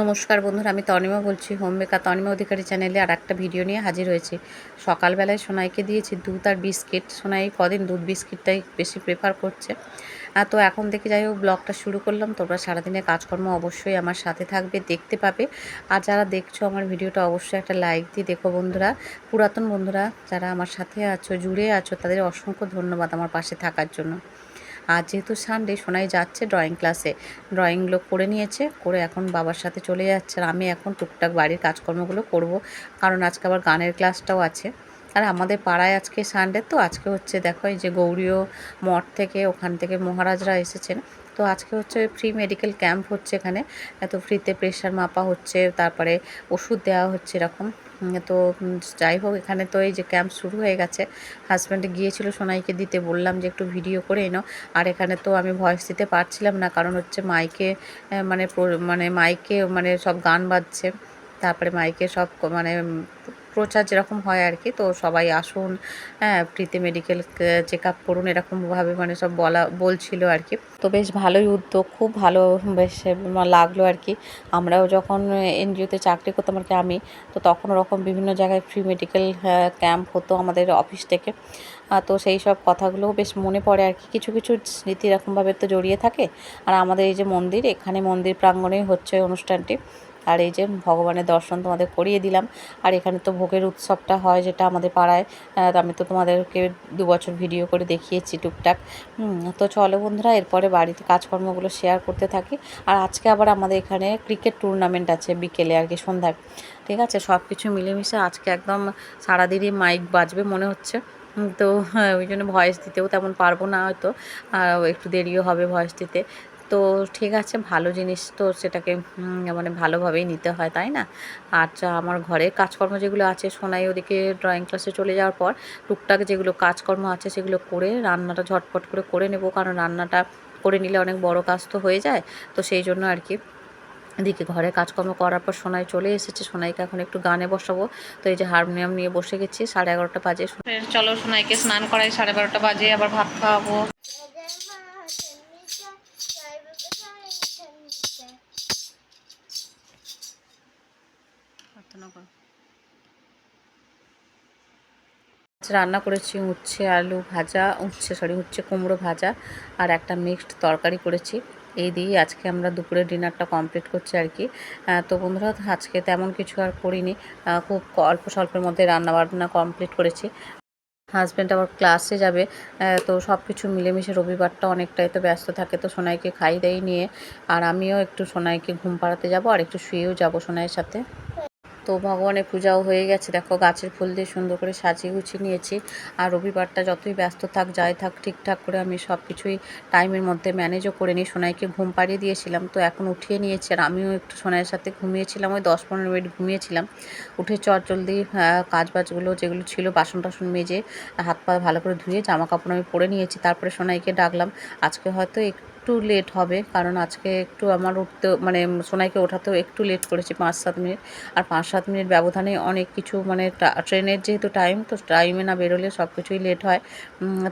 নমস্কার বন্ধুরা, আমি তনিমা বলছি হোম মেকার তনিমা অধিকারী চ্যানেলে আর একটা ভিডিও নিয়ে হাজির হয়েছি। সকালবেলায় সোনাইকে দিয়েছি দুধ আর বিস্কিট। সোনাই কদিন দুধ বিস্কিটটাই বেশি প্রেফার করছে। আর তো এখন থেকে যাই হোক, ব্লগটা শুরু করলাম। তোমরা সারাদিনের কাজকর্ম অবশ্যই আমার সাথে থাকবে, দেখতে পাবে। আর যারা দেখছ আমার ভিডিওটা, অবশ্যই একটা লাইক দিয়ে দেখো বন্ধুরা। পুরাতন বন্ধুরা, যারা আমার সাথে আছো, জুড়ে আছো, তাদের অসংখ্য ধন্যবাদ আমার পাশে থাকার জন্য। আর যেহেতু সানডে সোনাই যাচ্ছে ড্রয়িং ক্লাসে ড্রয়িংগুলো করে নিয়েছে, করে এখন বাবার সাথে চলে যাচ্ছে আর আমি এখন টুকটাক বাড়ির কাজকর্মগুলো করব। কারণ আজকে আবার গানের ক্লাসটাও আছে। আর আমাদের পাড়ায় আজকে সানডে তো, আজকে হচ্ছে দেখো এই যে গৌরীয় মঠ থেকে ওখান থেকে মহারাজরা এসেছেন। তো আজকে হচ্ছে ফ্রি মেডিকেল ক্যাম্প হচ্ছে এখানে। এত ফ্রিতে প্রেশার মাপা হচ্ছে, তারপরে ওষুধ দেওয়া হচ্ছে এরকম। তো যাই হোক, এখানে তো এই যে ক্যাম্প শুরু হয়ে গেছে। হাজব্যান্ডে গিয়েছিল সোনাইকে দিতে, বললাম যে একটু ভিডিও করে এনো। আর এখানে তো আমি ভয়েস দিতে পারছিলাম না, কারণ হচ্ছে মাইকে মানে মানে মাইকে মানে সব গান বাজছে। তারপরে মাইকে সব মানে প্রচার যেরকম হয় আর কি, তো সবাই আসুন হ্যাঁ ফ্রিতে মেডিকেল চেক আপ করুন, এরকমভাবে মানে সব বলা, বলছিল আর কি। তো বেশ ভালোই উদ্যোগ, খুব ভালো, বেশ লাগল আর কি। আমরাও যখন এনজিওতে চাকরি করতাম আর কি, আমি, তো তখন ওরকম বিভিন্ন জায়গায় ফ্রি মেডিকেল ক্যাম্প হতো আমাদের অফিস থেকে। তো সেই সব কথাগুলো বেশ মনে পড়ে আর কি। কিছু কিছু স্মৃতি এরকমভাবে তো জড়িয়ে থাকে। আর আমাদের এই যে মন্দির, এখানে মন্দির প্রাঙ্গণেই হচ্ছে অনুষ্ঠানটি। আর এই যে ভগবানের দর্শন তোমাদের করিয়ে দিলাম। আর এখানে তো ভোগের উৎসবটা হয় যেটা আমাদের পাড়ায়। আমি তো তোমাদেরকে দু বছর ভিডিও করে দেখিয়েছি টুকটাক। তো চলো বন্ধুরা এরপরে বাড়িতে কাজকর্মগুলো শেয়ার করতে থাকি। আর আজকে আবার আমাদের এখানে ক্রিকেট টুর্নামেন্ট আছে বিকেলে আর কি সন্ধ্যায়। ঠিক আছে? সব কিছু মিলেমিশে আজকে একদম সারাদিনই মাইক বাজবে মনে হচ্ছে। তো হ্যাঁ, ওই জন্য ভয়েস দিতেও তেমন পারব না হয়তো। একটু দেরিও হবে ভয়েস দিতে। তো ঠিক আছে, ভালো জিনিস তো সেটাকে মানে ভালোভাবেই নিতে হয়, তাই না? আচ্ছা আমার ঘরের কাজকর্ম যেগুলো আছে, সোনাই ওদিকে ড্রয়িং ক্লাসে চলে যাওয়ার পর টুকটাক যেগুলো কাজকর্ম আছে সেগুলো করে রান্নাটা ঝটপট করে করে নেব, কারণ রান্নাটা করে নিলে অনেক বড় কাজ তো হয়ে যায়। তো সেই জন্য আর কি। এদিকে ঘরে কাজকর্ম করার পর সোনাই চলে এসেছে, সোনাইকে এখন একটু গানে বসাবো। তো এই যে হারমোনিয়াম নিয়ে বসে গেছি, সাড়ে এগারোটা বাজে। চলো সোনাইকে স্নান করাই, সাড়ে বারোটা বাজে, আবার ভাত খাওয়াবো। প্রার্থনা করো। রান্না করেছি উচ্ছে, আলু ভাজা, উচ্ছে সরি উচ্ছে কুমড়ো ভাজা আর একটা মিক্সড তরকারি করেছি। এই দিয়েই আজকে আমরা দুপুরের ডিনারটা কমপ্লিট করছি আর কি। তো বন্ধুরা, আজকে তেমন কিছু আর করিনি। খুব অল্প স্বল্পের মধ্যে রান্না বান্না কমপ্লিট করেছি। হাজব্যান্ড আবার ক্লাসে যাবে তো সব কিছু মিলেমিশে রবিবারটা অনেকটাই তো ব্যস্ত থাকে, তো সোনাইকে খাই দাই নিয়ে। আর আমিও একটু সোনাইকে ঘুম পাড়াতে যাব আর একটু শুয়েও যাব সোনাইয়ের সাথে। তো ভগবানের পূজাও হয়ে গেছে। দেখো গাছের ফুল দিয়ে সুন্দর করে সাজিয়ে গুছিয়ে নিয়েছি। আর রবিবারটা যতই ব্যস্ত থাক, যাই থাক, ঠিকঠাক করে আমি সব কিছুই টাইমের মধ্যে ম্যানেজও করে নিই। সোনাইকে ঘুম পাড়িয়ে দিয়েছিলাম, তো এখন উঠিয়ে নিয়েছি। আর আমিও একটু সোনাইয়ের সাথে ঘুমিয়েছিলাম, ওই দশ পনেরো মিনিট ঘুমিয়েছিলাম। উঠে চট জলদি কাজ বাজগুলো যেগুলো ছিল, বাসন টাসন মেজে, হাত পা ভালো করে ধুয়ে জামা কাপড় আমি পরে নিয়েছি। তারপরে সোনাইকে ডাকলাম, আজকে হয়তো একটু লেট হবে, কারণ আজকে একটু আমার উঠতে মানে সোনাইকে ওঠাতেও একটু লেট করেছি পাঁচ সাত মিনিট। আর পাঁচ সাত মিনিট ব্যবধানে অনেক কিছু মানে ট্রেনের যেহেতু টাইম তো টাইমে না বেরোলে সব কিছুই লেট হয়।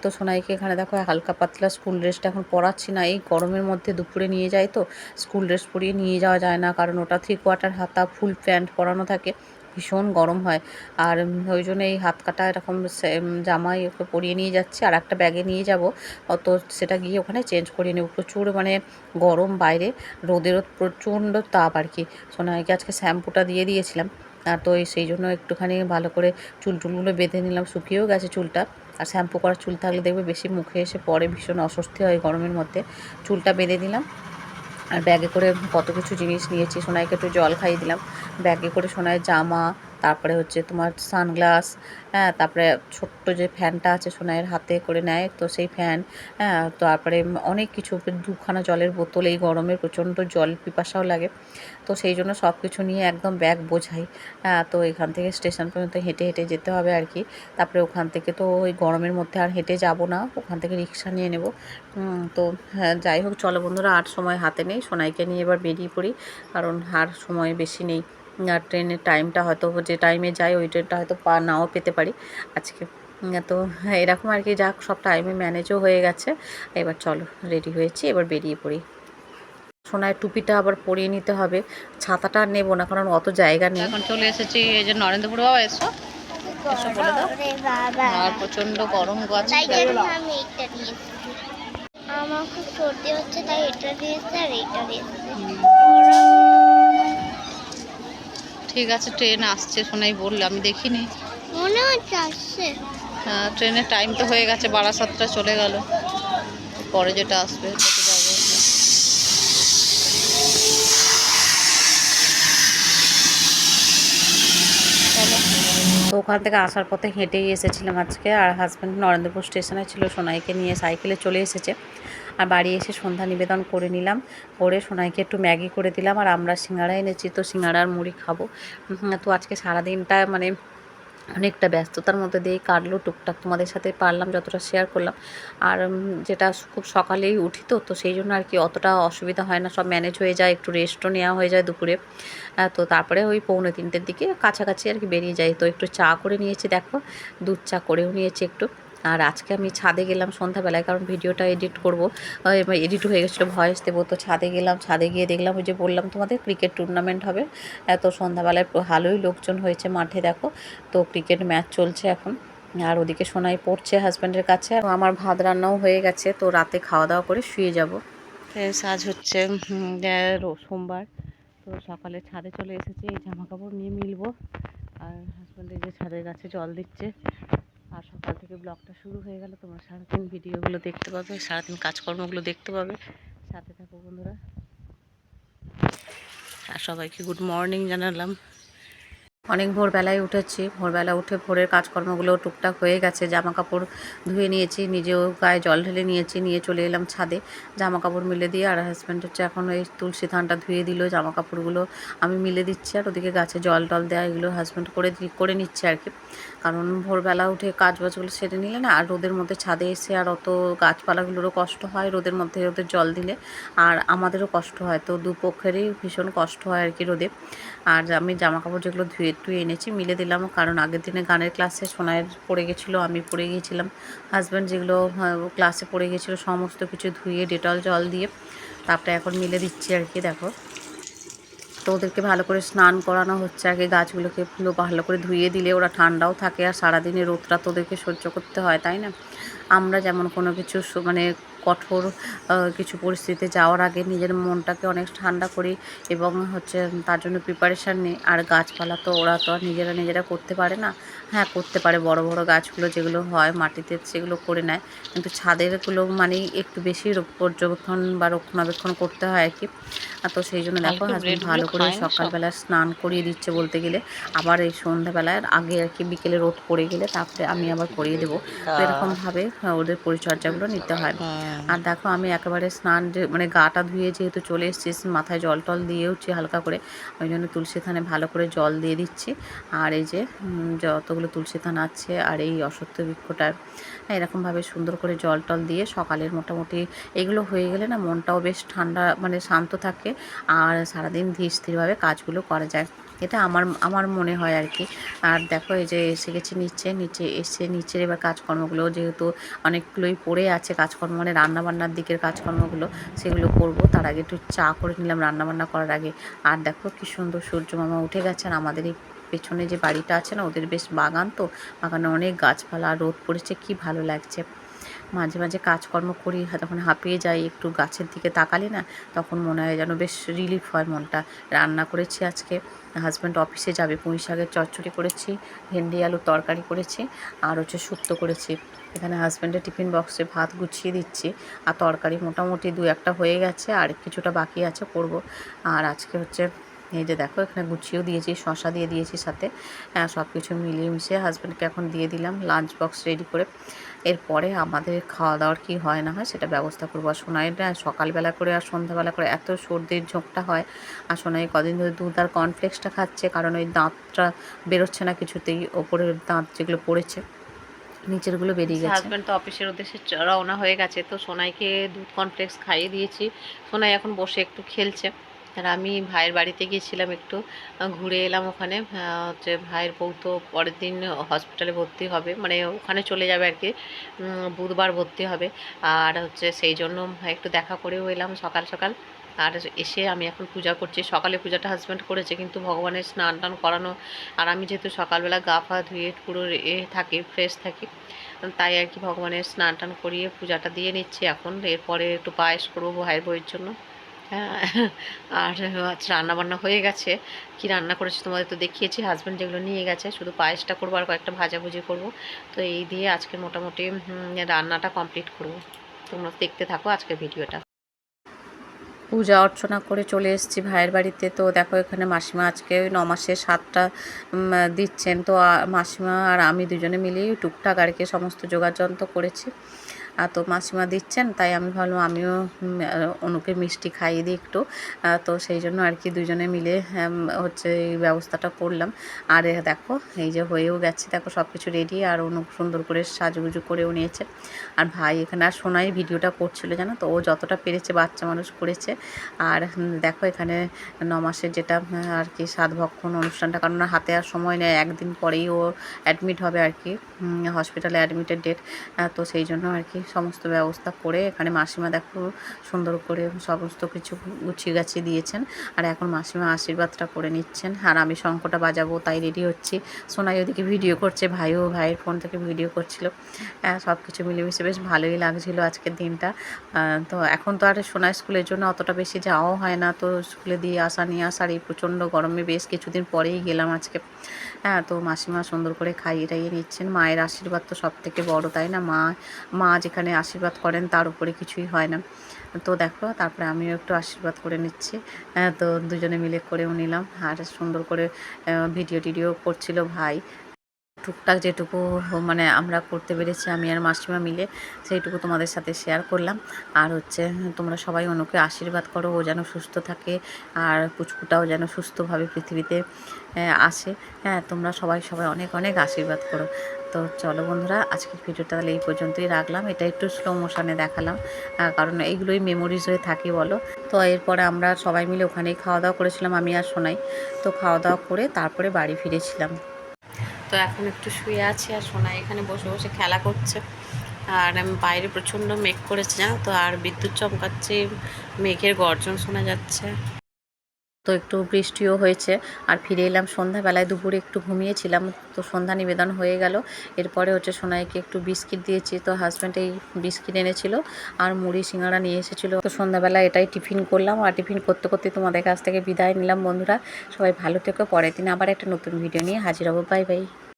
তো সোনাইকে এখানে দেখো হালকা পাতলা স্কুল ড্রেসটা এখন পরাচ্ছি না, এই গরমের মধ্যে দুপুরে নিয়ে যাই তো স্কুল ড্রেস পরিয়ে নিয়ে যাওয়া যায় না, কারণ ওটা থ্রি কোয়ার্টার হাতা ফুল প্যান্ট পরানো থাকে। ভীষণ গরম হয়। আর ওই জন্য এই হাত কাটা এরকম জামাই ওকে পরিয়ে নিয়ে যাচ্ছি, আর একটা ব্যাগে নিয়ে যাব। অত সেটা গিয়ে ওখানে চেঞ্জ করিয়ে নেব। প্রচুর মানে গরম বাইরে রোদেরও প্রচণ্ড তাপ আর কি। সোনাইকে আজকে শ্যাম্পুটা দিয়ে দিয়েছিলাম। আর তো সেই জন্য একটুখানি ভালো করে চুল টুলগুলো বেঁধে নিলাম, শুকিয়েও গেছে চুলটা। আর শ্যাম্পু করা চুল থাকলে দেখবে বেশি মুখে এসে পরে ভীষণ অস্বস্তি হয় গরমের মধ্যে। চুলটা বেঁধে দিলাম। আর ব্যাগে করে কত কিছু জিনিস নিয়েছি। সোনাইকে একটু জল খাইয়ে দিলাম। ব্যাগে করে সোনায় জামা তারপরে হচ্ছে তোমার সানগ্লাস হ্যাঁ তারপরে ছোট্ট যে ফ্যানটা আছে সোনাইয়ের হাতে করে নেয়, তো সেই ফ্যান হ্যাঁ তারপরে অনেক কিছু, দুখানা জলের বোতল, এই গরমে প্রচণ্ড জল পিপাসাও লাগে, তো সেই জন্য সব কিছু নিয়ে একদম ব্যাগ বোঝাই হ্যাঁ তো এখান থেকে স্টেশন পর্যন্ত হেঁটে হেঁটে যেতে হবে আর কি, তারপরে ওখান থেকে তো ওই গরমের মধ্যে আর হেঁটে যাব না, ওখান থেকে রিক্সা নিয়ে নেব তো হ্যাঁ যাই হোক, চলো বন্ধুরা, আর সময় হাতে নেই, সোনাইকে নিয়ে এবার বেরিয়ে পড়ি, কারণ আর সময় বেশি নেই। আর ট্রেনের টাইমটা হয়তো যে টাইমে যাই ওই ট্রেনটা হয়তো পা নাও পেতে পারি আজকে। তো হ্যাঁ, এরকম আর কি যাক সব টাইমে ম্যানেজও হয়ে গেছে। এবার চলো রেডি হয়েছি এবার বেরিয়ে পড়ি। সোনায় টুপিটা আবার পরিয়ে নিতে হবে। ছাতাটা আর নেব না কারণ অত জায়গা নেই। এখন চলে এসেছি এই যে নরেন্দ্রপুর বাবা এসো। এসো বলে দাও। আর প্রচণ্ড গরম গাছ আমি এটা নিয়ে আমার খুব সর্দি হচ্ছে তাই এটা এসেছি আর এটা এসেছি। ঠিক আছে ট্রেন আসছে সোনাই বলল আমি দেখিনি। মনে হচ্ছে আসছে। হ্যাঁ, ট্রেনের টাইম তো হয়ে গেছে বারাসাতটা চলে গেল। পরে যেটা আসবে সেটা যাব। চলো। তো ওখান থেকে আসার পথে হেঁটেই এসেছিলাম আজকে আর হাজব্যান্ড নরেন্দ্রপুর স্টেশনে ছিল সোনাইকে নিয়ে সাইকেলে চলে এসেছে। আর বাড়ি এসে সন্ধ্যা নিবেদন করে নিলাম। করে সোনাইকে একটু ম্যাগি করে দিলাম আর আমরা সিঙ্গাড়া এনেছি, তো সিঙ্গাড়ার মুড়ি খাব। তো আজকে সারাদিনটা মানে অনেকটা ব্যস্ততার মধ্যে দিয়েই কাটলো টুকটাক। তোমাদের সাথে পারলাম, যতটা শেয়ার করলাম। আর যেটা খুব সকালেই উঠি তো তো সেই জন্য আর কি অতটা অসুবিধা হয় না। সব ম্যানেজ হয়ে যায়, একটু রেস্টও নেওয়া হয়ে যায় দুপুরে। তো তারপরে ওই পৌনে তিনটের দিকে কাছাকাছি আর কি বেরিয়ে যাই। তো একটু চা করে নিয়েছি, দেখো। দুধ চা করেও নিয়েছি একটু। আর আজকে আমি ছাদে গেলাম সন্ধ্যাবেলায়, কারণ ভিডিওটা এডিট করব। এডিট হয়ে গেছিল, ভয়েস দেবো। তো ছাদে গেলাম, ছাদে গিয়ে দেখলাম ওই যে বললাম তোমাদের ক্রিকেট টুর্নামেন্ট হবে। এত সন্ধ্যাবেলায় ভালোই লোকজন হয়েছে মাঠে, দেখো। তো ক্রিকেট ম্যাচ চলছে এখন। আর ওদিকে সোনাই পড়ছে হাজব্যান্ডের কাছে। আর আমার ভাত রান্নাও হয়ে গেছে, তো রাতে খাওয়া দাওয়া করে শুয়ে যাব। আজ হচ্ছে সোমবার। তো সকালে ছাদে চলে এসেছি, এই জামা কাপড় নিয়ে মিলবো। আর হাজব্যান্ড এই যে ছাদের গাছে জল দিচ্ছে। আর সকাল থেকে ব্লগটা শুরু হয়ে গেল। তোমরা সারাদিন ভিডিওগুলো দেখতে পাবে, সারাদিন কাজকর্মগুলো দেখতে পাবে। সাথে থাকো বন্ধুরা। আর সবাইকে গুড মর্নিং জানালাম। অনেক ভোরবেলায় উঠেছি। ভোরবেলা উঠে ভোরের কাজকর্মগুলো টুকটাক হয়ে গেছে। জামা কাপড় ধুয়ে নিয়েছি, নিজেও গায়ে জল ঢেলে নিয়েছি, নিয়ে চলে এলাম ছাদে। জামা কাপড় মিলে দিয়ে আর হাজব্যান্ড হচ্ছে এখন ওই তুলসী থানটা ধুয়ে দিল জামা কাপড়গুলো আমি মিলে দিচ্ছি আর ওদিকে গাছে জল টল দেওয়া এগুলো হাজব্যান্ড করে করে নিচ্ছে আর কি। কারণ ভোরবেলা উঠে কাজ বাজগুলো সেরে নিলে না আর রোদের মধ্যে ছাদে এসে আর অত গাছপালাগুলোরও কষ্ট হয় রোদের মধ্যে রোদের জল দিলে। আর আমাদেরও কষ্ট হয়, তো দুপক্ষেরই ভীষণ কষ্ট হয় আর কি রোদে। আর আমি জামা কাপড় যেগুলো ধুয়ে টুয়ে এনেছি, মিলে দিলাম কারণ আগের দিনে গানের ক্লাসে সোনায় পড়ে গেছিল, আমি পড়ে গিয়েছিলাম। হাজব্যান্ড যেগুলো ক্লাসে পড়ে গেছিল সমস্ত কিছু ধুয়ে ডেটল জল দিয়ে, তারপরে এখন মিলে দিচ্ছি আর কি, দেখো। তো ওদেরকে ভালো করে স্নান করানো হচ্ছে আগে, গাছগুলোকে পুরো ভালো করে ধুয়ে দিলে ওরা ঠান্ডাও থাকে, আর সারাদিনের রোদটা তো ওদেরকে সহ্য করতে হয়, তাই না? আমরা যেমন কোনো কিছু মানে কঠোর কিছু পরিস্থিতিতে যাওয়ার আগে নিজের মনটাকে অনেক ঠান্ডা করি এবং হচ্ছে তার জন্য প্রিপারেশান নিই। আর গাছপালা তো ওরা তো আর নিজেরা নিজেরা করতে পারে না। হ্যাঁ করতে পারে বড় বড় গাছগুলো যেগুলো হয় মাটিতে সেগুলো করে নেয়। কিন্তু ছাদেরগুলো মানেই একটু বেশি পর্যবেক্ষণ বা রক্ষণাবেক্ষণ করতে হয় আর কি। তো সেই জন্য দেখো কালকে হাজবেন্ড ভালো করে সকালবেলা স্নান করিয়ে দিচ্ছে বলতে গেলে। আবার এই সন্ধ্যাবেলায় আগে আর কি বিকেলে রোদ পড়ে গেলে তারপরে আমি আবার করিয়ে দেবো। এরকমভাবে আহ, ওদের পরিচর্যাগুলো নিতে হয়। আর দেখো আমি একেবারে স্নান মানে গাটা ধুয়ে যেহেতু চলে এসেছি মাথায় জল টল দিয়েওছি হালকা করে। ওই জন্য তুলসী থানে ভালো করে জল দিয়ে দিচ্ছি। আর এই যে যতগুলো তুলসী থান আছে আর এই অসত্য বৃক্ষটা এরকমভাবে সুন্দর করে জল টল দিয়ে সকালের মোটামুটি এগুলো হয়ে গেলে না মনটাও বেশ ঠান্ডা মানে শান্ত থাকে। আর সারাদিন ধীর স্থিরভাবে কাজগুলো করা যায়। এটা আমার আমার মনে হয় আর কি। আর দেখো এই যে এসে গেছে নিচে নিচে এসে নিচের এবার কাজকর্মগুলো যেহেতু অনেকগুলোই পড়ে আছে কাজকর্ম মানে রান্নাবান্নার দিকের কাজকর্মগুলো, সেগুলো করব। তার আগে একটু চা করে নিলাম রান্নাবান্না করার আগে। আর দেখো কি সুন্দর সূর্য মামা উঠে গেছে আর আমাদের এই পেছনে যে বাড়িটা আছে না, ওদের বেশ বাগান তো। বাগানে অনেক গাছপালা, রোদ পড়েছে, কি ভালো লাগছে। মাঝে মাঝে কাজকর্ম করি, তখন হাঁপিয়ে যাই, একটু গাছের দিকে তাকালে না, তখন মনে হয় যেন বেশ রিলিফ হয় মনটা। রান্না করেছি আজকে হাজব্যান্ড অফিসে যাবে, পুঁই শাকের চচ্চড়ি করেছি, ভেন্ডি আলুর তরকারি করেছি, আর হচ্ছে শুক্তো করেছি। এখানে হাজব্যান্ডের টিফিন বক্সে ভাত গুছিয়ে দিচ্ছি, আর তরকারি মোটামুটি দু একটা হয়ে গেছে, আর কিছুটা বাকি আছে, করব। আর আজকে হচ্ছে এই যে দেখো এখানে গুছিয়েও দিয়েছি শশা দিয়ে দিয়েছি সাথে। সব কিছু মিলিয়ে মিশিয়ে হাজব্যান্ডকে এখন দিয়ে দিলাম লাঞ্চ বক্স রেডি করে। এরপরে আমাদের খাওয়া দাওয়ার কী হয় না হয় সেটা ব্যবস্থা করব। আর সোনাই সকালবেলা করে আর সন্ধ্যাবেলা করে এত সর্দির ঝোঁকটা হয়। আর সোনাই কদিন ধরে দুধ আর কর্নফ্লেক্সটা খাচ্ছে কারণ ওই দাঁতটা বেরোচ্ছে না কিছুতেই ওপরের দাঁত যেগুলো পড়েছে নিচেরগুলো বেরিয়ে গেছে। হাজব্যান্ড তো অফিসের উদ্দেশ্যে চ- রওনা হয়ে গেছে তো সোনাইকে দুধ কর্নফ্লেক্স খাইয়ে দিয়েছি। সোনাই এখন বসে একটু খেলছে। আর আমি ভাইয়ের বাড়িতে গিয়েছিলাম একটু ঘুরে এলাম ওখানে হচ্ছে ভাইয়ের বউ তো পরের দিন হসপিটালে ভর্তি হবে মানে ওখানে চলে যাবে আর কি বুধবার ভর্তি হবে। আর হচ্ছে সেই জন্য একটু দেখা করেও এলাম সকাল সকাল। আর এসে আমি এখন পূজা করছি। সকালে পূজাটা হাজব্যান্ড করেছে, কিন্তু ভগবানের স্নান টান করানো, আর আমি যেহেতু সকালবেলা গা ফা ধুয়ে পুরো এ থাকি ফ্রেশ থাকি, তাই আর কি ভগবানের স্নান টান করিয়ে পূজাটা দিয়ে নিচ্ছি এখন। এরপরে একটু পায়েস করব ভাইয়ের বইয়ের জন্য। আর আজ রান্না বান্না হয়ে গেছে। কি রান্না করেছি তোমাদের তো দেখিয়েছি। হাজব্যান্ড যেগুলো নিয়ে গেছে, শুধু পায়েসটা করব আর কয়েকটা ভাজাভুজি করব। তো এই দিয়ে আজকে মোটামুটি রান্নাটা কমপ্লিট করব। তোমরা দেখতে থাকো আজকের ভিডিওটা। পূজা অর্চনা করে চলে এসেছি ভাইয়ের বাড়িতে। তো দেখো এখানে মাসিমা আজকে ওই ন মাসের সাতটা দিচ্ছেন। তো মাসিমা আর আমি দুজনে মিলেই টুকটাক আর কি সমস্ত যোগাযন্ত্র করেছি। আর তো মাসিমা দিচ্ছেন, তাই আমি ভাবলাম আমিও অনুকে মিষ্টি খাইয়ে দিই একটু। তো সেই জন্য আর কি দুজনে মিলে হচ্ছে এই ব্যবস্থাটা করলাম। আর দেখো, এই যে হয়েও গেছে, দেখো সব কিছু রেডি আর অনু সুন্দর করে সাজুগুজু করেও নিয়েছে। আর ভাই এখানে, আর সোনাই ভিডিওটা করছিল, জানো তো? ও যতটা পেরেছে, বাচ্চা মানুষ করেছে। আর দেখো এখানে ন মাসের যেটা আর কি সাত ভক্ষণ অনুষ্ঠানটা কারণ হাতে আর সময় নেই, একদিন পরেই ও অ্যাডমিট হবে আর কি হসপিটালে অ্যাডমিটের ডেট তো সেই জন্য আর কি সমস্ত ব্যবস্থা করে এখানে মাসিমা দেখো সুন্দর করে সমস্ত কিছু গুছিয়ে গাছিয়ে দিয়েছেন। আর এখন মাসিমা আশীর্বাদটা করে নিচ্ছেন। আর আমি শঙ্কটা বাজাবো, তাই রেডি হচ্ছি। সোনাই ওদিকে ভিডিও করছে, ভাইও ভাইয়ের ফোন থেকে ভিডিও করছিল। সব কিছু মিলেমিশে বেশ ভালোই লাগছিল আজকের দিনটা। তো এখন তো আর সোনা স্কুলের জন্য অতটা বেশি যাওয়াও হয় না। তো স্কুলে দিয়ে আসা, নিয়ে আসা আর এই প্রচণ্ড গরমে বেশ কিছুদিন পরেই গেলাম আজকে। হ্যাঁ তো মাসিমা সুন্দর করে খাইয়ে টাইয়ে নিচ্ছেন। মায়ের আশীর্বাদ তো সব থেকে বড়, তাই না? মা মা যেখানে আশীর্বাদ করেন তার উপরে কিছুই হয় না। তো দেখো, তারপরে আমিও একটু আশীর্বাদ করে নিচ্ছি। তো দুজনে মিলে করেও নিলাম। আর সুন্দর করে ভিডিও টিডিও করছিল ভাই। টুকটাক যেটুকু মানে আমরা করতে পেরেছি আমি আর মাসিমা মিলে, সেইটুকু তোমাদের সাথে শেয়ার করলাম। আর হচ্ছে, তোমরা সবাই অনুকে আশীর্বাদ করো, ও যেন সুস্থ থাকে আর পুচকুটাও যেন সুস্থভাবে পৃথিবীতে আসে। হ্যাঁ তোমরা সবাই সবাই অনেক অনেক আশীর্বাদ করো। তো চলো বন্ধুরা, আজকের ভিডিওটা তাহলে এই পর্যন্তই রাখলাম। এটা একটু স্লো মোশনে দেখালাম কারণ এইগুলোই মেমোরিজ হয়ে থাকে বলো। তো এরপরে আমরা সবাই মিলে ওখানেই খাওয়া দাওয়া করেছিলাম, আমি আর সোনাই। তো খাওয়া দাওয়া করে তারপরে বাড়ি ফিরেছিলাম। তো এখন একটু শুয়ে আছি আর সোনা এখানে বসে বসে খেলা করছে। আর আমি বাইরে প্রচণ্ড মেঘ করেছে, জানো তো? আর বিদ্যুৎ চমকাচ্ছে, মেঘের গর্জন শোনা যাচ্ছে। তো একটু বৃষ্টিও হয়েছে। আর ফিরে এলাম সন্ধ্যাবেলায়, দুপুরে একটু ঘুমিয়েছিলাম, তো সন্ধ্যা নিবেদন হয়ে গেল। এরপরে হচ্ছে সোনাইকে একটু বিস্কিট দিয়েছি, তো হাজব্যান্ড এই বিস্কিট এনেছিল আর মুড়ি, সিঙ্গাড়া নিয়ে এসেছিল। তো সন্ধ্যাবেলায় এটাই টিফিন করলাম। আর টিফিন করতে করতে তোমাদের কাছ থেকে বিদায় নিলাম বন্ধুরা। সবাই ভালো থেকো, পরের দিন আবার একটা নতুন ভিডিও নিয়ে হাজির হব। Bye bye